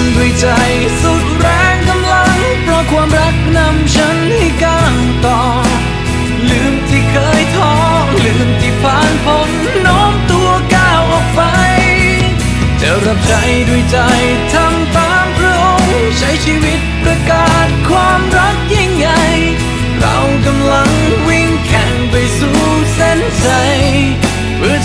ำด้วยใจสุดแรงกำลัง เพราะความรักนำฉันให้ก้าวต่อ ลืมที่เคยท้อลืมที่ผ่านพ้นน้อมตัวก้าวออกไป จะรับใจด้วยใจทำตามพระองค์ใช้ชีวิตประกาศความรักยิ่งใหญ่เรากำลังวิ่งแข่งไปสู่เส้นใจเพื่อ